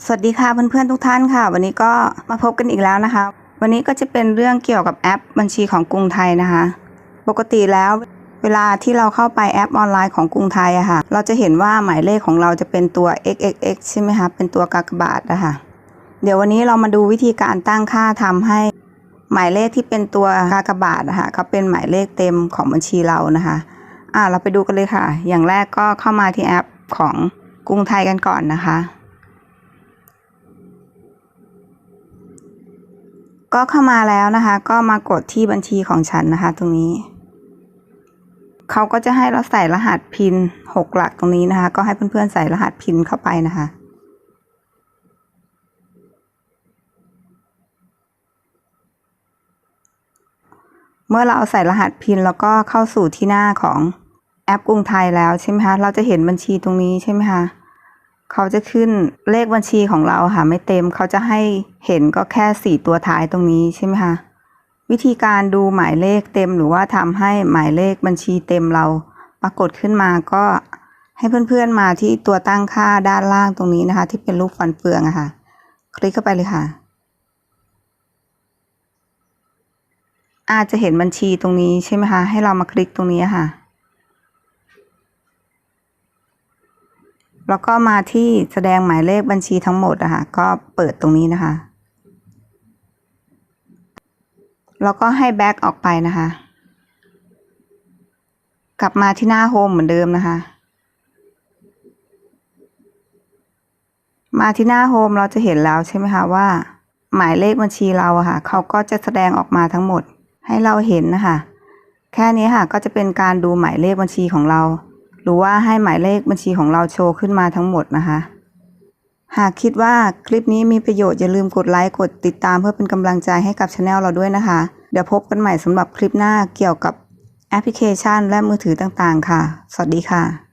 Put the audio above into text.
สวัสดีค่ะเพื่อนๆทุกท่านค่ะ วันนี้ก็มาพบกันอีกแล้วนะคะ วันนี้ก็จะเป็นเรื่องเกี่ยวกับแอปบัญชีของกรุงไทยนะคะ ปกติแล้วเวลาที่เราเข้าไปแอปออนไลน์ของกรุงไทยอะค่ะ เราจะเห็นว่าหมายเลขของเราจะเป็นตัว xxx ใช่ไหมคะเป็นตัวกากบาทนะคะเดี๋ยววันนี้เรามาดูวิธีการตั้งค่าทำให้ หมายเลขที่เป็นตัวกากบาทนะคะเขาเป็นหมายเลขเต็มของบัญชีเรานะคะอ่าเราไปดูกันเลยค่ะ อย่างแรกก็เข้ามาที่แอปของกรุงไทยกันก่อนนะคะ ก็เข้ามาแล้วนะคะ ก็มากดที่บัญชีของฉันนะคะ ตรงนี้ เขาก็จะให้เราใส่รหัสพินหกหลักตรงนี้นะคะ ก็ให้เพื่อนๆใส่รหัสพินเข้าไปนะคะเมื่อเราเอาใส่รหัสพินแล้วก็เข้าสู่ที่หน้าของแอปกรุงไทยแล้วใช่ไหมคะ เราจะเห็นบัญชีตรงนี้ใช่ไหมคะ เขาจะขึ้นเลขบัญชีของเราค่ะ ไม่เต็มเขาจะให้เห็นก็แค่สี่ตัวท้ายตรงนี้ใช่ไหมคะวิธีการดูหมายเลขเต็มหรือว่าทำให้หมายเลขบัญชีเต็มเราปรากฏขึ้นมาก็ให้เพื่อนๆมาที่ตัวตั้งค่าด้านล่างตรงนี้นะคะ ที่เป็นรูปฟันเฟืองอะค่ะ คลิกเข้าไปเลยค่ะ อาจจะเห็นบัญชีตรงนี้ใช่ไหมคะ ให้เรามาคลิกตรงนี้ค่ะ แล้วก็มาที่แสดงหมายเลขบัญชีทั้งหมดอะคะก็เปิดตรงนี้นะคะ แล้วก็ให้แบ็กออกไปนะคะ กลับมาที่หน้าโฮมเหมือนเดิมนะคะ มาที่หน้าโฮมเราจะเห็นแล้วใช่ไหมคะว่า หมายเลขบัญชีเราอะค่ะเขาก็จะแสดงออกมาทั้งหมดให้เราเห็นนะคะ แค่นี้ค่ะก็จะเป็นการดูหมายเลขบัญชีของเรา หรือว่าให้หมายเลขบัญชีของเราโชว์ขึ้นมาทั้งหมดนะคะ หากคิดว่าคลิปนี้มีประโยชน์อย่าลืมกดไลค์กดติดตามเพื่อเป็นกำลังใจให้กับช anel เราด้วยนะคะ เดี๋ยวพบกันใหม่สำหรับคลิปหน้าเกี่ยวกับแอปพลิเคชันและมือถือต่างๆ ค่ะ สวัสดีค่ะ